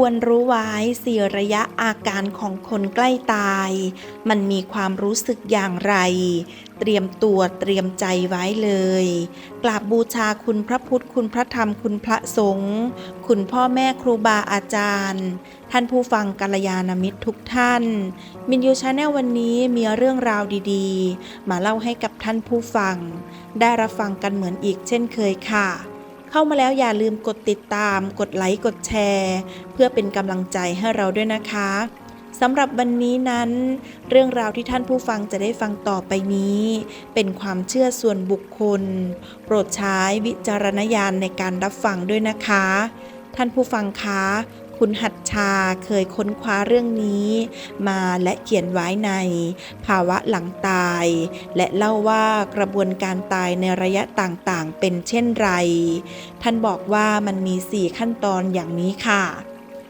ควรรู้ไว้สี่ระยะอาการของคนใกล้ตาย มันมีความรู้สึกอย่างไร เตรียมตัวเตรียมใจไว้เลยกราบบูชาคุณพระพุทธคุณพระธรรมคุณพระสงฆ์คุณพ่อแม่ครูบาอาจารย์ ท่านผู้ฟังกัลยาณมิตรทุกท่าน มินยูชาแนลวันนี้มีเรื่องราวดีๆ มาเล่าให้กับท่านผู้ฟัง ได้รับฟังกันเหมือนอีกเช่นเคยค่ะ เข้ามาแล้วอย่าลืมกดติดตาม กดไลค์ กดแชร์ เพื่อเป็นกำลังใจให้เราด้วยนะคะสำหรับวันนี้นั้น เรื่องราวที่ท่านผู้ฟังจะได้ฟังต่อไปนี้ เป็นความเชื่อส่วนบุคคล โปรดใช้วิจารณญาณในการรับฟังด้วยนะคะ ท่านผู้ฟังคะ คุณหัดชาเคยค้นคว้าเรื่องนี้มาและเขียนไว้ในภาวะหลังตาย และเล่าว่ากระบวนการตายในระยะต่างๆ เป็นเช่นไร ท่านบอกว่ามันมี 4 ขั้นตอนอย่างนี้ค่ะ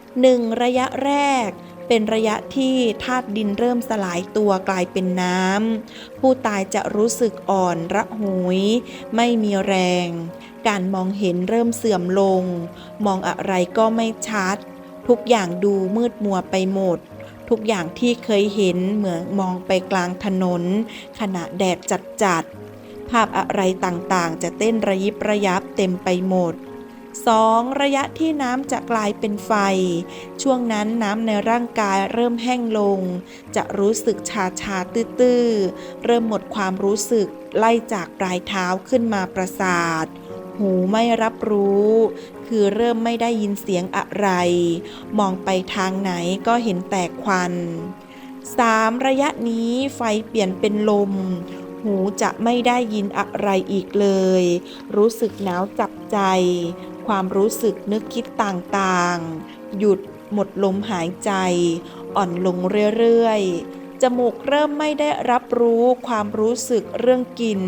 1. ระยะแรกเป็นระยะที่ธาตุดินเริ่มสลายตัวกลายเป็นน้ำ ผู้ตายจะรู้สึกอ่อนระหย ไม่มีแรง การมองเห็นเริ่มเสื่อมลง มองอะไรก็ไม่ชัด ทุกอย่างดูมืดมัวไปหมด ทุกอย่างที่เคยเห็นเหมือนมองไปกลางถนน ขณะแดดจัดๆ ภาพอะไรต่างๆ จะเต้นระยิบระยับเต็มไปหมด 2. ระยะที่น้ำจะกลายเป็นไฟ ช่วงนั้นน้ำในร่างกายเริ่มแห้งลง จะรู้สึกชาชาตื้อๆ เริ่มหมดความรู้สึกไล่จากปลายเท้าขึ้นมาประสาท หูไม่รับรู้ คือเริ่มไม่ได้ยินเสียงอะไร มองไปทางไหนก็เห็นแต่ควัน 3. ระยะนี้ไฟเปลี่ยนเป็นลม หูจะไม่ได้ยินอะไรอีกเลย รู้สึกหนาวจับใจ ความรู้สึกนึกคิดต่างๆ หยุดหมดลมหายใจ อ่อนลงเรื่อยๆ จมูกเริ่มไม่ได้รับรู้ความรู้สึกเรื่องกลิ่น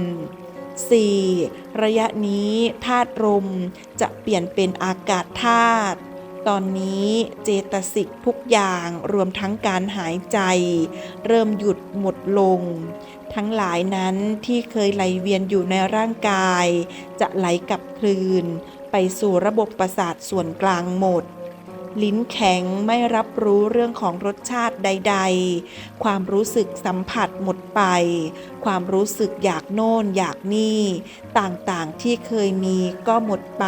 4. ระยะนี้ธาตุลมจะเปลี่ยนเป็นอากาศธาตุตอนนี้เจตสิกทุกอย่างรวมทั้งการหายใจ เริ่มหยุดหมดลง ทั้งหลายนั้นที่เคยไหลเวียนอยู่ในร่างกาย จะไหลกลับคืน ไปสู่ระบบประสาทส่วนกลางหมด ลิ้นแข็งไม่รับรู้เรื่องของรสชาติใด ๆ ความรู้สึกสัมผัสหมดไป ความรู้สึกอยากโน่นอยากนี่ ต่างๆที่เคยมีก็หมดไป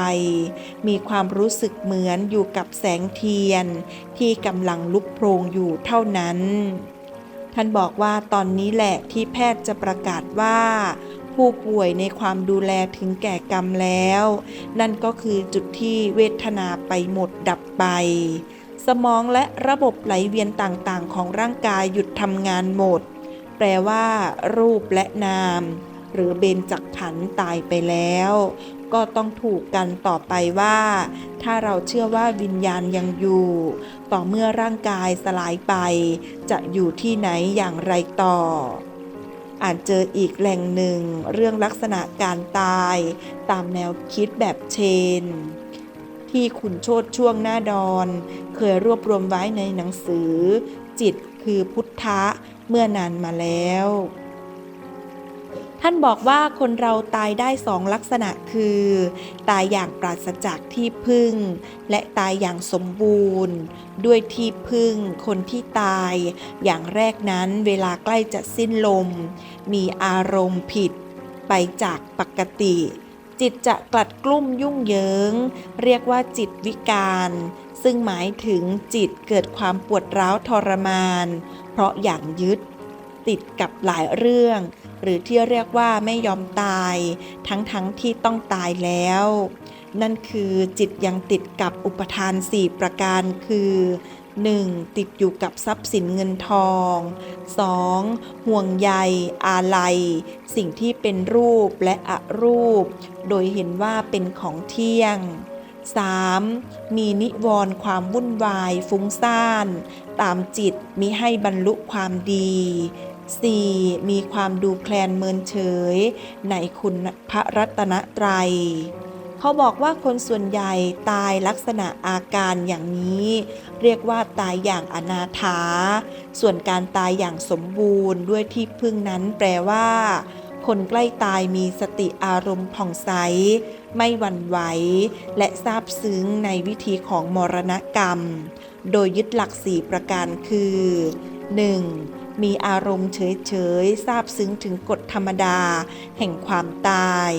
มีความรู้สึกเหมือนอยู่กับแสงเทียน ที่กำลังลุกโพลงอยู่เท่านั้น ท่านบอกว่าตอนนี้แหละที่แพทย์จะประกาศว่า ผู้ป่วยในความดูแลถึงแก่กรรมแล้ว นั่นก็คือจุดที่เวทนาไปหมดดับไป สมองและระบบไหลเวียนต่างๆ ของร่างกายหยุดทำงานหมด แปลว่า รูปและนาม หรือเบญจขันตายไปแล้ว ก็ต้องถูกกันต่อไปว่า ถ้าเราเชื่อว่าวิญญาณยังอยู่ ต่อเมื่อร่างกายสลายไป จะอยู่ที่ไหนอย่างไรต่อ อาจเจออีกแหล่งหนึ่ง เรื่องลักษณะการตาย ตามแนวคิดแบบเชน ที่ขุนโชดช่วงหน้าดอน เคยรวบรวมไว้ในหนังสือ จิตคือพุทธะเมื่อนานมาแล้ว ท่านบอกว่าคนเราตายได้สองลักษณะคือ ตายอย่างปราศจากที่พึ่ง และตายอย่างสมบูรณ์ ด้วยที่พึ่ง คนที่ตายอย่างแรกนั้นเวลาใกล้จะสิ้นลม มีอารมณ์ผิดไปจากปกติ จิตจะกลัดกลุ้มยุ่งเหยิง เรียกว่าจิตวิการ ซึ่งหมายถึงจิตเกิดความปวดร้าวทรมาน เพราะอย่างยึดติดกับหลายเรื่อง หรือที่เรียกว่าไม่ยอมตาย ทั้งๆทที่ต้องตายแล้ว นั่นคือจิตยังติดกับอุปทาน 4 ประการคือ 1. ติดอยู่กับทรัพย์สินเงินทอง 2. ห่วงใย อาลัย สิ่งที่เป็นรูปและอรูป โดยเห็นว่าเป็นของเที่ยง 3. มีนิวรณ์ความวุ่นวายฟุ้งซ่าน ตามจิตมิให้บรรลุความดี 4. มีความดูแคลนเมินเฉย ในคุณพระรัตนตรัย เขาบอกว่าคนส่วนใหญ่ตายลักษณะอาการอย่างนี้ เรียกว่าตายอย่างอนาถา ส่วนการตายอย่างสมบูรณ์ด้วยที่พึ่งนั้นแปลว่า คนใกล้ตายมีสติอารมณ์ผ่องใส ไม่หวั่นไหว และซาบซึ้งในวิธีของมรณกรรม โดยยึดหลักสี่ประการคือ 1. มีอารมณ์เฉยๆซาบซึ้งถึงกฎธรรมดา แห่งความตาย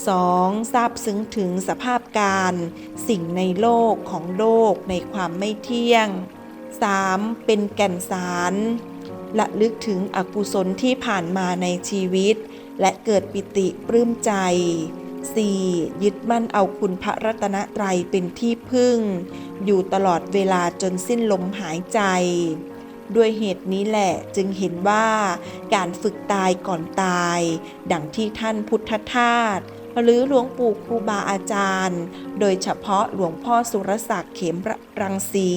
2. ทราบซึ้งถึงสภาพการ สิ่งในโลกของโลกในความไม่เที่ยง 3. เป็นแก่นสารละลึกถึงอกุศลที่ผ่านมาในชีวิต และเกิดปิติปลื้มใจ 4. ยึดมั่นเอาคุณพระรัตนตรัยเป็นที่พึ่ง อยู่ตลอดเวลาจนสิ้นลมหายใจ ด้วยเหตุนี้แหละจึงเห็นว่าการฝึกตายก่อนตาย ดังที่ท่านพุทธทาสหรือหลวงปู่ครูบาอาจารย์ โดยเฉพาะหลวงพ่อสุรศักดิ์เขมรังสี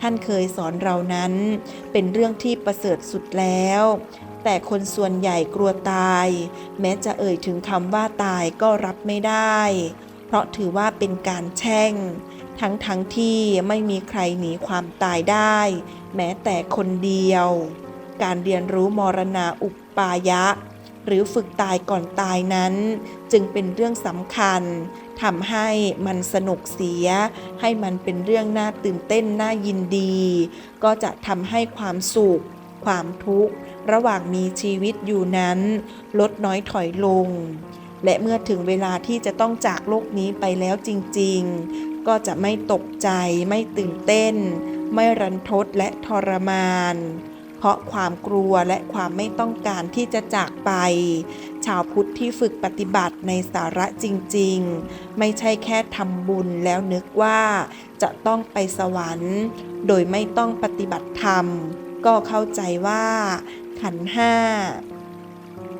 ท่านเคยสอนเรานั้น เป็นเรื่องที่ประเสริฐสุดแล้ว แต่คนส่วนใหญ่กลัวตาย แม้จะเอ่ยถึงคำว่าตายก็รับไม่ได้ เพราะถือว่าเป็นการแช่ง ทั้งทั้งที่ไม่มีใครหนีความตายได้ แม้แต่คนเดียว การเรียนรู้มรณาอุปายะ หรือฝึกตายก่อนตายนั้น จึงเป็นเรื่องสำคัญทำให้มันสนุกเสีย ให้มันเป็นเรื่องน่าตื่นเต้นน่ายินดี ก็จะทำให้ความสุข ความทุกข์ ระหว่างมีชีวิตอยู่นั้น ลดน้อยถอยลงและเมื่อถึงเวลาที่จะต้องจากโลกนี้ไปแล้วจริง ๆ ก็จะไม่ตกใจ ไม่ตื่นเต้น ไม่รันทดและทรมาน เพราะความกลัวและความไม่ต้องการที่จะจากไป ชาวพุทธที่ฝึกปฏิบัติในสาระจริง ๆ ไม่ใช่แค่ทำบุญแล้วนึกว่าจะต้องไปสวรรค์ โดยไม่ต้องปฏิบัติธรรม ก็เข้าใจว่า ขันห้า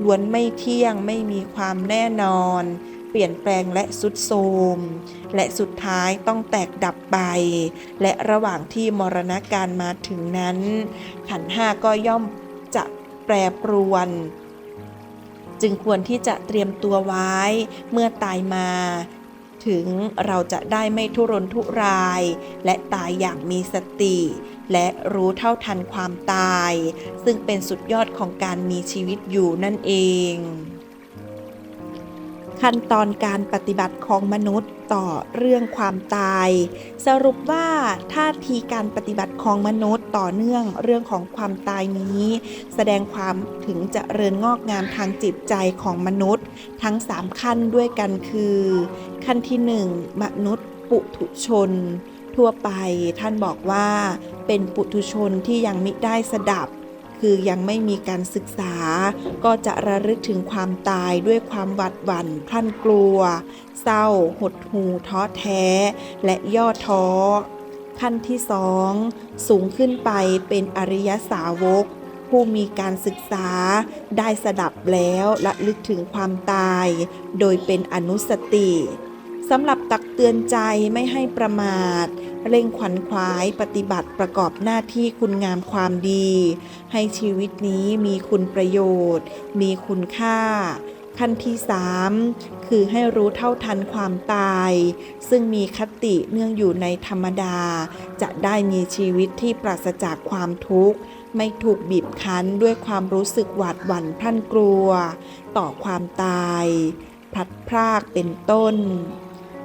ล้วนไม่เที่ยงไม่มีความแน่นอน เปลี่ยนแปลงและสุดโทมและสุดท้ายต้องแตกดับไป และระหว่างที่มรณาการมาถึงนั้น ขันห้าก็ย่อมจะแปรปรวนจึงควรที่จะเตรียมตัวไว้เมื่อตายมา ถึงเราจะได้ไม่ทุรนทุราย และตายอย่างมีสติ และรู้เท่าทันความตาย ซึ่งเป็นสุดยอดของการมีชีวิตอยู่นั่นเอง ขั้นตอนการปฏิบัติของมนุษย์ต่อเรื่องความตาย สรุปว่าท่าทีการปฏิบัติของมนุษย์ต่อเนื่องเรื่องของความตายนี้ แสดงความถึงจเจริญงอกงามทางจิตใจของมนุษย์ ทั้ง 3 ขั้นด้วยกันคือ ขั้นที่ 1 มนุษย์ปุถุชน ทั่วไปท่านบอกว่าเป็นปุถุชนที่ยังมิได้สดับ คือยังไม่มีการศึกษา ก็จะระลึกถึงความตายด้วยความหวาดหวั่นพลั่นกลัว เศร้า หดหู่ท้อแท้ และย่อท้อ ขั้นที่สองสูงขึ้นไปเป็นอริยสาวก ผู้มีการศึกษา ได้สดับแล้วและลึกถึงความตาย โดยเป็นอนุสติสำหรับตักเตือนใจไม่ให้ประมาท เร่งขวัญขวายปฏิบัติประกอบหน้าที่คุณงามความดี ให้ชีวิตนี้มีคุณประโยชน์ มีคุณค่า ขั้นที่สามคือให้รู้เท่าทันความตาย ซึ่งมีคติเนื่องอยู่ในธรรมดา จะได้มีชีวิตที่ปราศจากความทุกข์ไม่ถูกบีบคั้นด้วยความรู้สึกหวาดหวั่นพรั่นกลัว ต่อความตาย พลัดพรากเป็นต้น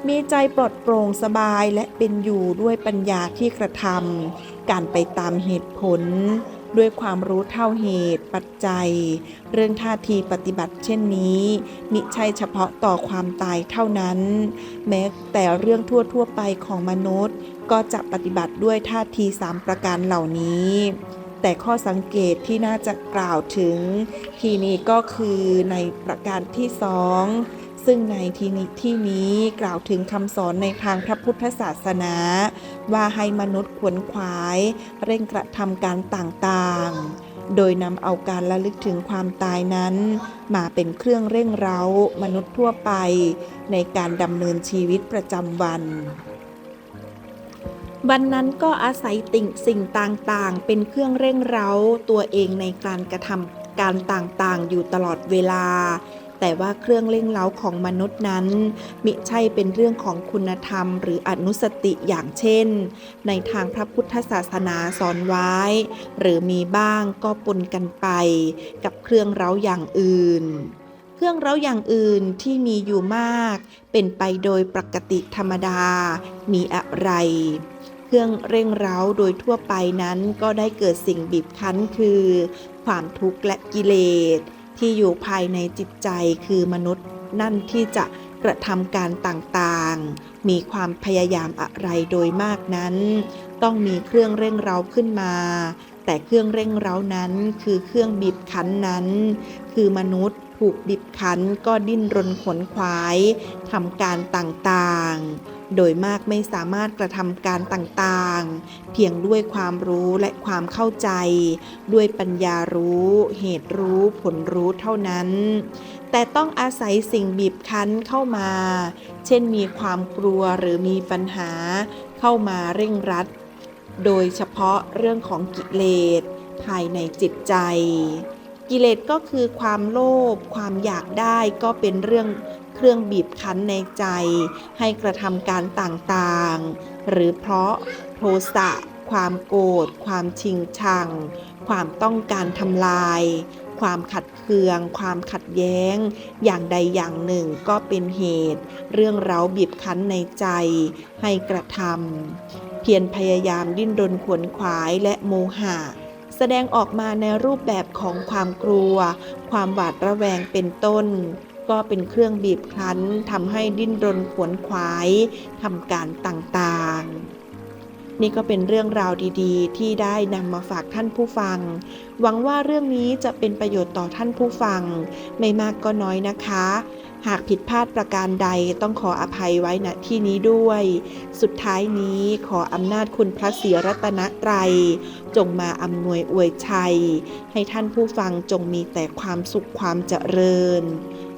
มีใจปลอดโปร่งสบายและเป็นอยู่ด้วยปัญญาที่กระทำการไปตามเหตุผล ด้วยความรู้เท่าเหตุปัจจัย เรื่องท่าทีปฏิบัติเช่นนี้ มิใช่เฉพาะต่อความตายเท่านั้น แม้แต่เรื่องทั่วๆไปของมนุษย์ ก็จะปฏิบัติด้วยท่าทีสามประการเหล่านี้แต่ข้อสังเกตที่น่าจะกล่าวถึง ทีนี้ก็คือในประการที่สอง ซึ่งในทีนี้ที่นี้กล่าวถึงคำสอนในทางพระพุทธศาสนา ว่าให้มนุษย์ขวนขวาย เร่งกระทำการต่างๆ โดยนำเอาการระลึกถึงความตายนั้น มาเป็นเครื่องเร่งเร้ามนุษย์ทั่วไป ในการดำเนินชีวิตประจำวันวันนั้นก็อาศัยติ่งสิ่งต่างๆ เป็นเครื่องเร่งเร้าตัวเองในการกระทำการต่างๆ อยู่ตลอดเวลา แต่ว่าเครื่องเร่งเร้าของมนุษย์นั้น มิใช่เป็นเรื่องของคุณธรรม หรืออนุสติอย่างเช่น ในทางพระพุทธศาสนาสอนไว้ หรือมีบ้างก็ปนกันไป กับเครื่องเร้าอย่างอื่นเครื่องเร้าอย่างอื่นที่มีอยู่มาก เป็นไปโดยปกติธรรมดา มีอะไร เครื่องเร่งเร้าโดยทั่วไปนั้นก็ได้เกิดสิ่งบีบคั้นคือ ความทุกข์และกิเลส ที่อยู่ภายในจิตใจคือมนุษย์นั่นที่จะกระทำการต่างๆ มีความพยายามอะไรโดยมากนั้น ต้องมีเครื่องเร่งเร้าขึ้นมา แต่เครื่องเร่งเร้านั้นคือเครื่องบีบคั้นนั้น คือมนุษย์ถูกบีบคั้นก็ดิ้นรนขนขวายทำการต่างๆ โดยมากไม่สามารถกระทำการต่างๆ เพียงด้วยความรู้และความเข้าใจ ด้วยปัญญารู้ เหตุรู้ผลรู้เท่านั้น แต่ต้องอาศัยสิ่งบีบคั้นเข้ามา เช่นมีความกลัวหรือมีปัญหาเข้ามาเร่งรัด โดยเฉพาะเรื่องของกิเลสภายในจิตใจ กิเลสก็คือความโลภความอยากได้ก็เป็นเรื่อง เครื่องบีบคั้นในใจ ให้กระทำการต่างๆ หรือเพราะโทสะความโกรธความชิงชัง ความต้องการทำลาย ความขัดเคือง ความขัดแย้ง อย่างใดอย่างหนึ่งก็เป็นเหตุ เรื่องเร้าบีบคั้นในใจ ให้กระทำเพียรพยายามดิ้นรนขวนขวายและโมหะแสดงออกมาในรูปแบบของความกลัว ความหวาดระแวงเป็นต้น ก็เป็นเครื่องบีบคั้นทำให้ดิ้นรนขวนขวายทำการต่างๆ นี่ก็เป็นเรื่องราวดีๆ ที่ได้นำมาฝากท่านผู้ฟัง หวังว่าเรื่องนี้จะเป็นประโยชน์ต่อท่านผู้ฟัง ไม่มากก็น้อยนะคะหากผิดพลาดประการใดต้องขออภัยไว้ณที่นี้ด้วย สุดท้ายนี้ขออำนาจคุณพระศรีรัตนตรัย จงมาอำนวยอวยชัย ให้ท่านผู้ฟังจงมีแต่ความสุขความเจริญ